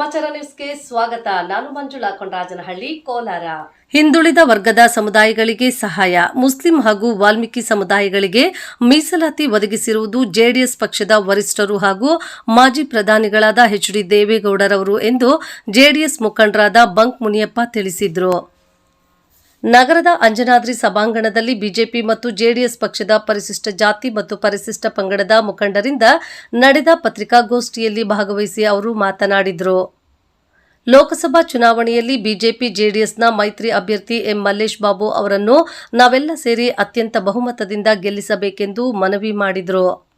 ಸಮಾಚಾರ ನ್ಯೂಸ್ಗೆ ಸ್ವಾಗತ. ನಾನು ಮಂಜುಳಾ ಕೊಂಡರಾಜನಹಳ್ಳಿ ಕೋಲಾರ. ಹಿಂದುಳಿದ ವರ್ಗದ ಸಮುದಾಯಗಳಿಗೆ ಸಹಾಯ. ಮುಸ್ಲಿಂ ಹಾಗೂ ವಾಲ್ಮೀಕಿ ಸಮುದಾಯಗಳಿಗೆ ಮೀಸಲಾತಿ ಒದಗಿಸಿರುವುದು ಜೆಡಿಎಸ್ ಪಕ್ಷದ ವರಿಷ್ಠರು ಹಾಗೂ ಮಾಜಿ ಪ್ರಧಾನಿಗಳಾದ ಎಚ್ ಡಿ ದೇವೇಗೌಡರವರು ಎಂದು ಜೆಡಿಎಸ್ ಮುಖಂಡರಾದ ಬಂಕ್ ಮುನಿಯಪ್ಪ ತಿಳಿಸಿದರು. ನಗರದ ಅಂಜನಾದ್ರಿ ಸಭಾಂಗಣದಲ್ಲಿ ಬಿಜೆಪಿ ಮತ್ತು ಜೆಡಿಎಸ್ ಪಕ್ಷದ ಪರಿಶಿಷ್ಟ ಜಾತಿ ಮತ್ತು ಪರಿಶಿಷ್ಟ ಪಂಗಡದ ಮುಖಂಡರಿಂದ ನಡೆದ ಪತ್ರಿಕಾಗೋಷ್ಠಿಯಲ್ಲಿ ಭಾಗವಹಿಸಿ ಅವರು ಮಾತನಾಡಿದರು. ಲೋಕಸಭಾ ಚುನಾವಣೆಯಲ್ಲಿ ಬಿಜೆಪಿ, ಜೆಡಿಎಸ್ನ ಮೈತ್ರಿ ಅಭ್ಯರ್ಥಿ ಎಂ ಮಲ್ಲೇಶ್ ಬಾಬು ಅವರನ್ನು ನಾವೆಲ್ಲ ಸೇರಿ ಅತ್ಯಂತ ಬಹುಮತದಿಂದ ಗೆಲ್ಲಿಸಬೇಕೆಂದು ಮನವಿ ಮಾಡಿದರು.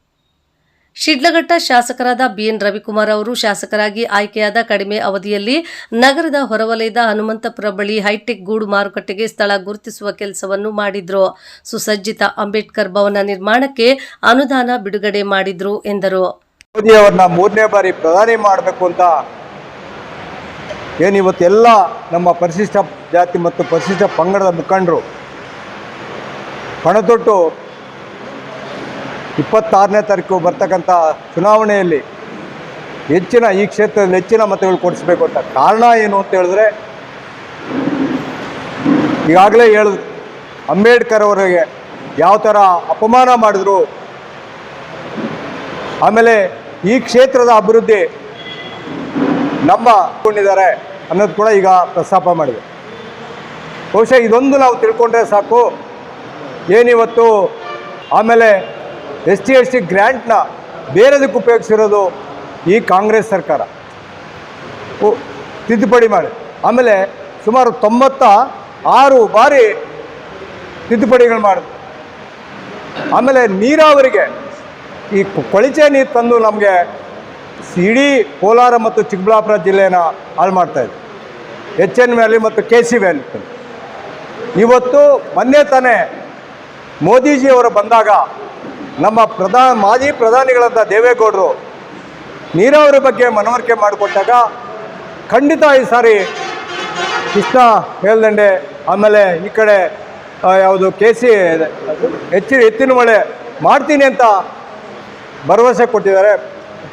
ಶಿಡ್ಲಘಟ್ಟ ಶಾಸಕರಾದ ಬಿಎನ್ ರವಿಕುಮಾರ್ ಅವರು ಶಾಸಕರಾಗಿ ಆಯ್ಕೆಯಾದ ಕಡಿಮೆ ಅವಧಿಯಲ್ಲಿ ನಗರದ ಹೊರವಲಯದ ಹನುಮಂತಪುರ ಬಳಿ ಹೈಟೆಕ್ ಗೂಡು ಮಾರುಕಟ್ಟೆಗೆ ಸ್ಥಳ ಗುರುತಿಸುವ ಕೆಲಸವನ್ನು ಮಾಡಿದ್ರು. ಸುಸಜ್ಜಿತ ಅಂಬೇಡ್ಕರ್ ಭವನ ನಿರ್ಮಾಣಕ್ಕೆ ಅನುದಾನ ಬಿಡುಗಡೆ ಮಾಡಿದ್ರು ಎಂದರು. ಮೋದಿ ಅವ್ರನ್ನ ಮೂರನೇ ಬಾರಿ ಪ್ರಧಾನಿ ಮಾಡಬೇಕು ಅಂತ ಏನು ಇವತ್ತೆಲ್ಲ ನಮ್ಮ ಪರಿಶಿಷ್ಟ ಜಾತಿ ಮತ್ತು ಪರಿಶಿಷ್ಟ ಪಂಗಡದ ಮುಖಂಡರು, ಪಣತೊಟ್ಟು ಇಪ್ಪತ್ತಾರನೇ ತಾರೀಕು ಬರ್ತಕ್ಕಂಥ ಚುನಾವಣೆಯಲ್ಲಿ ಹೆಚ್ಚಿನ ಈ ಕ್ಷೇತ್ರದಲ್ಲಿ ಹೆಚ್ಚಿನ ಮತಗಳು ಕೊಡಿಸ್ಬೇಕು ಅಂತ ಕಾರಣ ಏನು ಅಂತ ಹೇಳಿದ್ರೆ ಈಗಾಗಲೇ ಹೇಳಿದ್ರು ಅಂಬೇಡ್ಕರ್ ಅವರಿಗೆ ಯಾವ ಥರ ಅಪಮಾನ ಮಾಡಿದ್ರು, ಆಮೇಲೆ ಈ ಕ್ಷೇತ್ರದ ಅಭಿವೃದ್ಧಿ ನಮ್ಮ ಕೊಂಡಿದ್ದಾರೆ ಅನ್ನೋದು ಕೂಡ ಈಗ ಪ್ರಸ್ತಾಪ ಮಾಡಿದೆ. ಬಹುಶಃ ಇದೊಂದು ನಾವು ತಿಳ್ಕೊಂಡ್ರೆ ಸಾಕು. ಏನಿವತ್ತು? ಆಮೇಲೆ ಎಸ್ ಟಿ ಎಸ್ ಟಿ ಗ್ರ್ಯಾಂಟ್ನ ಬೇರೆದಕ್ಕೆ ಉಪಯೋಗಿಸಿರೋದು ಈ ಕಾಂಗ್ರೆಸ್ ಸರ್ಕಾರ. ತಿದ್ದುಪಡಿ ಮಾಡಿ. ಆಮೇಲೆ ಸುಮಾರು ತೊಂಬತ್ತ ಆರು ಬಾರಿ ತಿದ್ದುಪಡಿಗಳು ಮಾಡಿದ್ರು. ಆಮೇಲೆ ನೀರಾವರಿಗೆ ಈ ಕೊಳಚೆ ನೀರು ತಂದು ನಮಗೆ ಇಡೀ ಕೋಲಾರ ಮತ್ತು ಚಿಕ್ಕಬಳ್ಳಾಪುರ ಜಿಲ್ಲೆನ ಹಾಳು ಮಾಡ್ತಾಯಿದ್ರು ಎಚ್ ಎನ್ ವ್ಯಾಲಿ ಮತ್ತು ಕೆ ಸಿ ವ್ಯಾಲಿ. ಇವತ್ತು ಮೊನ್ನೆ ತಾನೇ ಮೋದಿಜಿಯವರು ಬಂದಾಗ ನಮ್ಮ ಪ್ರಧಾನ ಮಾಜಿ ಪ್ರಧಾನಿಗಳಾದ ದೇವೇಗೌಡರು ನೀರಾವರಿ ಬಗ್ಗೆ ಮನವರಿಕೆ ಮಾಡಿಕೊಟ್ಟಾಗ ಖಂಡಿತ ಈ ಸಾರಿ ಕೃಷ್ಣ ಮೇಲ್ದಂಡೆ, ಆಮೇಲೆ ಈ ಕಡೆ ಯಾವುದು ಕೆ ಸಿ ಹೆಚ್ಚಿನ ಎತ್ತಿನ ಮಳೆ ಮಾಡ್ತೀನಿ ಅಂತ ಭರವಸೆ ಕೊಟ್ಟಿದ್ದಾರೆ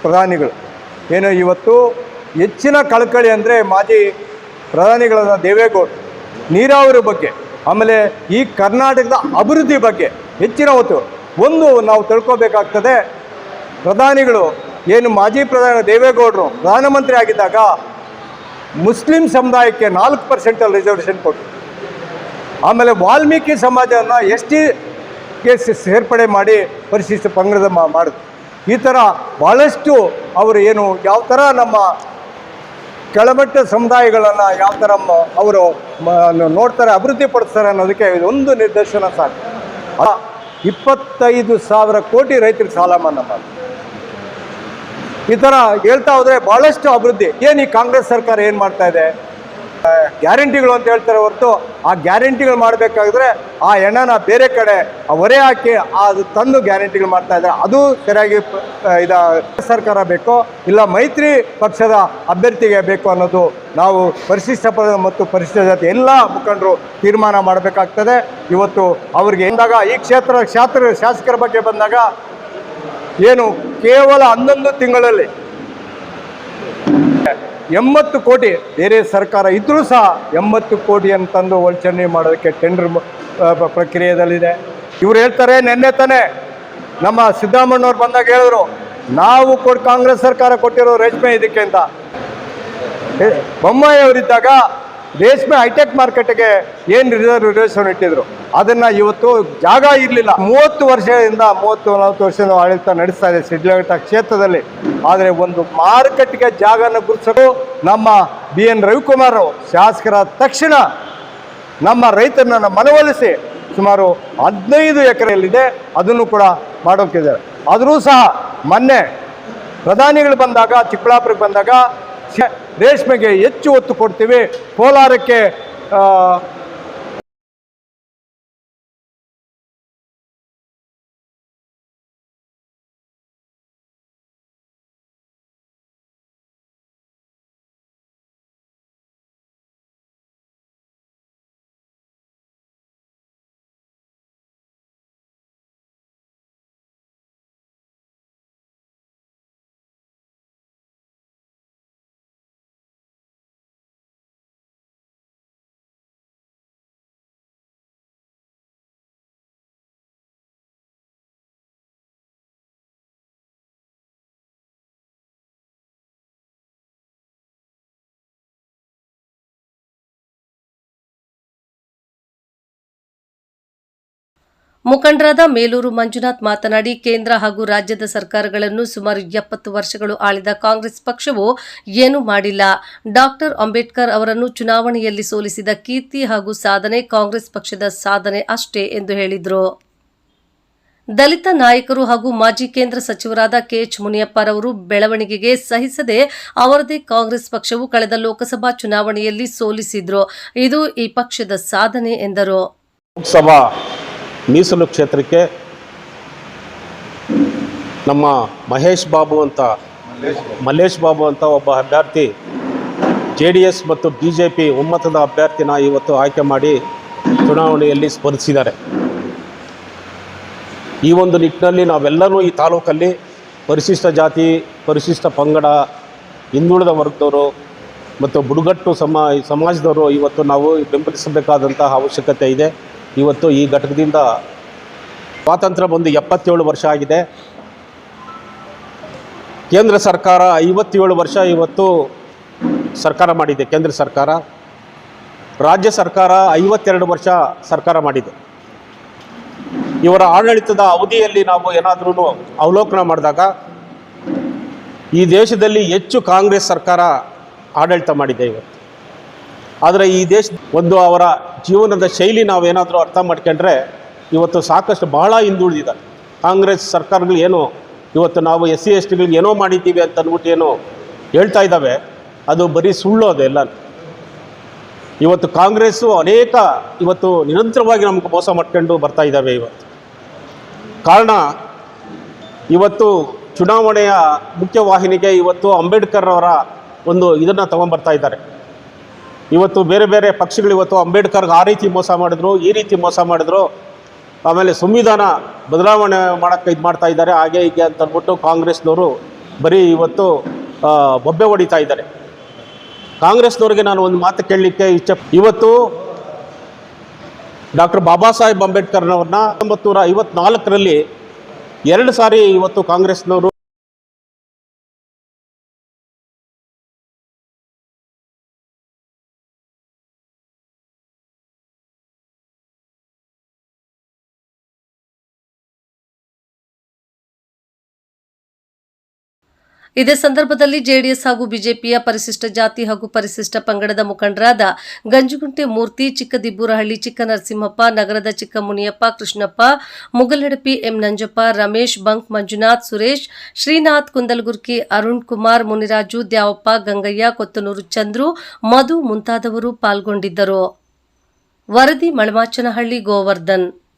ಪ್ರಧಾನಿಗಳು. ಏನು ಇವತ್ತು ಹೆಚ್ಚಿನ ಕಳಕಳಿ ಅಂದರೆ ಮಾಜಿ ಪ್ರಧಾನಿಗಳಾದ ದೇವೇಗೌಡ ನೀರಾವರಿ ಬಗ್ಗೆ, ಆಮೇಲೆ ಈ ಕರ್ನಾಟಕದ ಅಭಿವೃದ್ಧಿ ಬಗ್ಗೆ ಹೆಚ್ಚಿನ ಒತ್ತು ಒಂದು ನಾವು ತಿಳ್ಕೊಬೇಕಾಗ್ತದೆ. ಪ್ರಧಾನಿಗಳು, ಏನು ಮಾಜಿ ಪ್ರಧಾನಿ ದೇವೇಗೌಡರು ಪ್ರಧಾನಮಂತ್ರಿ ಆಗಿದ್ದಾಗ ಮುಸ್ಲಿಂ ಸಮುದಾಯಕ್ಕೆ ನಾಲ್ಕು ಪರ್ಸೆಂಟಲ್ಲಿ ರಿಸರ್ವೇಷನ್ ಕೊಟ್ಟರು ಆಮೇಲೆ ವಾಲ್ಮೀಕಿ ಸಮಾಜವನ್ನು ಎಸ್ ಟಿಗೆ ಸೇರ್ಪಡೆ ಮಾಡಿ ಪರಿಶಿಷ್ಟ ಪಂಗಡದ ಮಾಡಿದ್ರು. ಈ ಥರ ಭಾಳಷ್ಟು ಅವರು ಏನು ಯಾವ ಥರ ನಮ್ಮ ಕೆಳಮಟ್ಟ ಸಮುದಾಯಗಳನ್ನು ಯಾವ ಥರ ಅವರು ನೋಡ್ತಾರೆ ಅಭಿವೃದ್ಧಿ ಪಡಿಸ್ತಾರೆ ಅನ್ನೋದಕ್ಕೆ ಇದೊಂದು ನಿದರ್ಶನ ಸಾಕು. ಇಪ್ಪತ್ತೈದು ಸಾವಿರ ಕೋಟಿ ರೈತರಿಗೆ ಸಾಲ ಮನ್ನಾ ಮಾಡಿ. ಈ ಥರ ಹೇಳ್ತಾ ಹೋದರೆ ಭಾಳಷ್ಟು ಅಭಿವೃದ್ಧಿ. ಏನು ಈ ಕಾಂಗ್ರೆಸ್ ಸರ್ಕಾರ ಏನು ಮಾಡ್ತಾ ಇದೆ? ಗ್ಯಾರಂಟಿಗಳು ಅಂತ ಹೇಳ್ತಾರೆ ಹೊರತು ಆ ಗ್ಯಾರಂಟಿಗಳು ಮಾಡಬೇಕಾದ್ರೆ ಆ ಎಣ್ಣನ ಬೇರೆ ಕಡೆ ಹೊರೆ ಹಾಕಿ ಅದು ತಂದು ಗ್ಯಾರಂಟಿಗಳು ಮಾಡ್ತಾ ಇದ್ದಾರೆ. ಅದು ಸರಿಯಾಗಿ ಇದ ಸರ್ಕಾರ ಬೇಕೋ ಇಲ್ಲ ಮೈತ್ರಿ ಪಕ್ಷದ ಅಭ್ಯರ್ಥಿಗೆ ಬೇಕು ಅನ್ನೋದು ನಾವು ಪರಿಶಿಷ್ಟ ಪದ ಮತ್ತು ಪರಿಶಿಷ್ಟ ಜಾತಿ ಎಲ್ಲ ಮುಖಂಡರು ತೀರ್ಮಾನ ಮಾಡಬೇಕಾಗ್ತದೆ. ಇವತ್ತು ಅವ್ರಿಗೆ ಎಂದಾಗ ಈ ಕ್ಷೇತ್ರ ಶಾಸ್ತ್ರ, ಶಾಸಕರ ಬಗ್ಗೆ ಬಂದಾಗ ಏನು ಕೇವಲ ಹನ್ನೊಂದು ತಿಂಗಳಲ್ಲಿ ಎಂಬತ್ತು ಕೋಟಿ ಬೇರೆ ಸರ್ಕಾರ ಇದ್ದರೂ ಸಹ ಎಂಬತ್ತು ಕೋಟಿಯನ್ನು ತಂದು ಒಳಚಣೆ ಮಾಡೋದಕ್ಕೆ ಟೆಂಡರ್ ಪ್ರಕ್ರಿಯೆದಲ್ಲಿದೆ ಇವ್ರು ಹೇಳ್ತಾರೆ, ನಿನ್ನೆ ತಾನೇ ನಮ್ಮ ಸಿದ್ದರಾಮಣ್ಣವ್ರು ಬಂದಾಗ ಹೇಳಿದ್ರು, ನಾವು ಕೊಟ್ಟು ಕಾಂಗ್ರೆಸ್ ಸರ್ಕಾರ ಕೊಟ್ಟಿರೋ ರೇಷ್ಮೆ ಇದಕ್ಕೆ ಅಂತ. ಬೊಮ್ಮಾಯಿ ಅವರಿದ್ದಾಗ ರೇಷ್ಮೆ ಹೈಟೆಕ್ ಮಾರ್ಕೆಟ್ಗೆ ಏನು ರಿಸರ್ವೇಷನ್ ಇಟ್ಟಿದ್ರು, ಅದನ್ನ ಇವತ್ತು ಜಾಗ ಇರಲಿಲ್ಲ. ಮೂವತ್ತು ವರ್ಷದಿಂದ ಮೂವತ್ತು, ನಲವತ್ತು ವರ್ಷದಿಂದ ಆಡಳಿತ ನಡೆಸ್ತಾ ಇದೆ ಸಿಡ್ಲಘಟ್ಟ ಕ್ಷೇತ್ರದಲ್ಲಿ. ಆದರೆ ಒಂದು ಮಾರುಕಟ್ಟೆಗೆ ಜಾಗನ ಗುರುಸಲು ನಮ್ಮ ಬಿ ಎನ್ ರವಿಕುಮಾರ್ ಶಾಸಕರಾದ ತಕ್ಷಣ ನಮ್ಮ ರೈತರನ್ನ ಮನವೊಲಿಸಿ ಸುಮಾರು ಹದಿನೈದು ಎಕರೆಯಲ್ಲಿದೆ, ಅದನ್ನು ಕೂಡ ಮಾಡೋಕ್ಕಿದ್ದಾರೆ. ಆದರೂ ಸಹ ಮೊನ್ನೆ ಪ್ರಧಾನಿಗಳು ಬಂದಾಗ, ಚಿಕ್ಕಬಳ್ಳಾಪುರಕ್ಕೆ ಬಂದಾಗ ರೇಷ್ಮೆಗೆ ಹೆಚ್ಚು ಒತ್ತು ಕೊಡ್ತೀವಿ. ಕೋಲಾರಕ್ಕೆ ಮುಖಂಡರಾದ ಮೇಲೂರು ಮಂಜುನಾಥ್ ಮಾತನಾಡಿ, ಕೇಂದ್ರ ಹಾಗೂ ರಾಜ್ಯದ ಸರ್ಕಾರಗಳನ್ನು ಸುಮಾರು ಎಪ್ಪತ್ತು ವರ್ಷಗಳು ಆಳಿದ ಕಾಂಗ್ರೆಸ್ ಪಕ್ಷವು ಏನೂ ಮಾಡಿಲ್ಲ. ಡಾಕ್ಟರ್ ಅಂಬೇಡ್ಕರ್ ಅವರನ್ನು ಚುನಾವಣೆಯಲ್ಲಿ ಸೋಲಿಸಿದ ಕೀರ್ತಿ ಹಾಗೂ ಸಾಧನೆ ಕಾಂಗ್ರೆಸ್ ಪಕ್ಷದ ಸಾಧನೆ ಅಷ್ಟೇ ಎಂದು ಹೇಳಿದರು. ದಲಿತ ನಾಯಕರು ಹಾಗೂ ಮಾಜಿ ಕೇಂದ್ರ ಸಚಿವರಾದ ಕೆಎಚ್ ಮುನಿಯಪ್ಪರವರು ಬೆಳವಣಿಗೆಗೆ ಸಹಿಸದೆ ಅವರದೇ ಕಾಂಗ್ರೆಸ್ ಪಕ್ಷವು ಕಳೆದ ಲೋಕಸಭಾ ಚುನಾವಣೆಯಲ್ಲಿ ಸೋಲಿಸಿದ್ರು. ಇದು ಈ ಪಕ್ಷದ ಸಾಧನೆ ಎಂದರು. ಲೋಕಸಭಾ ಮೀಸಲು ಕ್ಷೇತ್ರಕ್ಕೆ ನಮ್ಮ ಮಹೇಶ್ ಬಾಬು ಅಂತ, ಮಲ್ಲೇಶ್ ಬಾಬು ಅಂತ ಒಬ್ಬ ಅಭ್ಯರ್ಥಿ, ಜೆ ಡಿ ಎಸ್ ಮತ್ತು ಬಿ ಜೆ ಪಿ ಒಮ್ಮತದ ಅಭ್ಯರ್ಥಿನ ಇವತ್ತು ಆಯ್ಕೆ ಮಾಡಿ ಚುನಾವಣೆಯಲ್ಲಿ ಸ್ಪರ್ಧಿಸಿದ್ದಾರೆ. ಈ ಒಂದು ನಿಟ್ಟಿನಲ್ಲಿ ನಾವೆಲ್ಲರೂ ಈ ತಾಲೂಕಲ್ಲಿ ಪರಿಶಿಷ್ಟ ಜಾತಿ, ಪರಿಶಿಷ್ಟ ಪಂಗಡ, ಹಿಂದುಳಿದ ವರ್ಗದವರು ಮತ್ತು ಬುಡಗಟ್ಟು ಸಮ, ಸಮಾಜದವರು ಇವತ್ತು ನಾವು ಬೆಂಬಲಿಸಬೇಕಾದಂತಹ ಅವಶ್ಯಕತೆ ಇದೆ. ಇವತ್ತು ಈ ಘಟಕದಿಂದ ಸ್ವಾತಂತ್ರ್ಯ ಬಂದು ಎಪ್ಪತ್ತೇಳು ವರ್ಷ ಆಗಿದೆ. ಕೇಂದ್ರ ಸರ್ಕಾರ ಐವತ್ತೇಳು ವರ್ಷ ಇವತ್ತು ಸರ್ಕಾರ ಮಾಡಿದೆ, ಕೇಂದ್ರ ಸರ್ಕಾರ. ರಾಜ್ಯ ಸರ್ಕಾರ ಐವತ್ತೆರಡು ವರ್ಷ ಸರ್ಕಾರ ಮಾಡಿದೆ. ಇವರ ಆಡಳಿತದ ಅವಧಿಯಲ್ಲಿ ನಾವು ಏನಾದರೂ ಅವಲೋಕನ ಮಾಡಿದಾಗ ಈ ದೇಶದಲ್ಲಿ ಹೆಚ್ಚು ಕಾಂಗ್ರೆಸ್ ಸರ್ಕಾರ ಆಡಳಿತ ಮಾಡಿದೆ ಇವತ್ತು. ಆದರೆ ಈ ದೇಶ ಒಂದು ಅವರ ಜೀವನದ ಶೈಲಿ ನಾವೇನಾದರೂ ಅರ್ಥ ಮಾಡ್ಕೊಂಡ್ರೆ ಇವತ್ತು ಸಾಕಷ್ಟು ಬಹಳ ಹಿಂದುಳಿದಿದ್ದಾರೆ ಕಾಂಗ್ರೆಸ್ ಸರ್ಕಾರಗಳು ಏನು, ಇವತ್ತು ನಾವು ಎಸ್ ಸಿ ಎಸ್ ಟಿಗಳಿಗೆ ಏನೋ ಮಾಡಿದ್ದೀವಿ ಅಂತ ಅಂದ್ಬಿಟ್ಟು ಏನು ಹೇಳ್ತಾ ಇದ್ದಾವೆ, ಅದು ಬರೀ ಸುಳ್ಳು ಅದೆಲ್ಲ ಇವತ್ತು ಕಾಂಗ್ರೆಸ್ಸು ಅನೇಕ ಇವತ್ತು ನಿರಂತರವಾಗಿ ನಮಗೆ ಮೋಸ ಮಾಡ್ಕೊಂಡು ಬರ್ತಾ ಇದ್ದಾವೆ ಇವತ್ತು. ಕಾರಣ, ಇವತ್ತು ಚುನಾವಣೆಯ ಮುಖ್ಯವಾಹಿನಿಗೆ ಇವತ್ತು ಅಂಬೇಡ್ಕರ್ ಅವರ ಒಂದು ಇದನ್ನು ತಗೊಂಬರ್ತಾ ಇದ್ದಾರೆ. ಇವತ್ತು ಬೇರೆ ಬೇರೆ ಪಕ್ಷಗಳು ಇವತ್ತು ಅಂಬೇಡ್ಕರ್ಗೆ ಆ ರೀತಿ ಮೋಸ ಮಾಡಿದ್ರು, ಈ ರೀತಿ ಮೋಸ ಮಾಡಿದ್ರು. ಆಮೇಲೆ ಸಂವಿಧಾನ ಬದಲಾವಣೆ ಮಾಡೋಕ್ಕೆ ಇದು ಮಾಡ್ತಾ ಇದ್ದಾರೆ, ಹಾಗೆ ಹೀಗೆ ಅಂತ ಅಂದ್ಬಿಟ್ಟು ಕಾಂಗ್ರೆಸ್ನವರು ಬರೀ ಇವತ್ತು ಬೊಬ್ಬೆ ಹೊಡಿತಾ ಇದ್ದಾರೆ. ಕಾಂಗ್ರೆಸ್ನವ್ರಿಗೆ ನಾನು ಒಂದು ಮಾತು ಕೇಳಲಿಕ್ಕೆ ಇಚ್ಛೆ ಇವತ್ತು ಡಾಕ್ಟರ್ ಬಾಬಾ ಸಾಹೇಬ್ ಅಂಬೇಡ್ಕರ್ನವ್ರನ್ನ ಹತ್ತೊಂಬತ್ತು ನೂರ ಐವತ್ನಾಲ್ಕರಲ್ಲಿ ಎರಡು ಸಾರಿ ಇವತ್ತು ಕಾಂಗ್ರೆಸ್ನವರು ಇದೇ ಸಂದರ್ಭದಲ್ಲಿ ಜೆಡಿಎಸ್ ಹಾಗೂ ಬಿಜೆಪಿಯ ಪರಿಶಿಷ್ಟ ಜಾತಿ ಹಾಗೂ ಪರಿಶಿಷ್ಟ ಪಂಗಡದ ಮುಖಂಡರಾದ ಗಂಜುಗುಂಟೆ ಮೂರ್ತಿ, ಚಿಕ್ಕದಿಬ್ಬೂರಹಳ್ಳಿ ಚಿಕ್ಕನರಸಿಂಹಪ್ಪ, ನಗರದ ಚಿಕ್ಕಮುನಿಯಪ್ಪ, ಕೃಷ್ಣಪ್ಪ ಮುಗಲಡಪಿ ಎಂ ನಂಜಪ್ಪ, ರಮೇಶ್, ಬಂಕ್ ಮಂಜುನಾಥ್, ಸುರೇಶ್, ಶ್ರೀನಾಥ್, ಕುಂದಲಗುರ್ಕಿ, ಅರುಣ್ ಕುಮಾರ್, ಮುನಿರಾಜು, ದ್ಯಾವಪ್ಪ, ಗಂಗಯ್ಯ, ಕೊತ್ತನೂರು ಚಂದ್ರು, ಮಧು ಮುಂತಾದವರು ಪಾಲ್ಗೊಂಡಿದ್ದರು. ವರದಿ ಮಳಮಾಚನಹಳ್ಳಿ, ಗೋವರ್ಧನ್.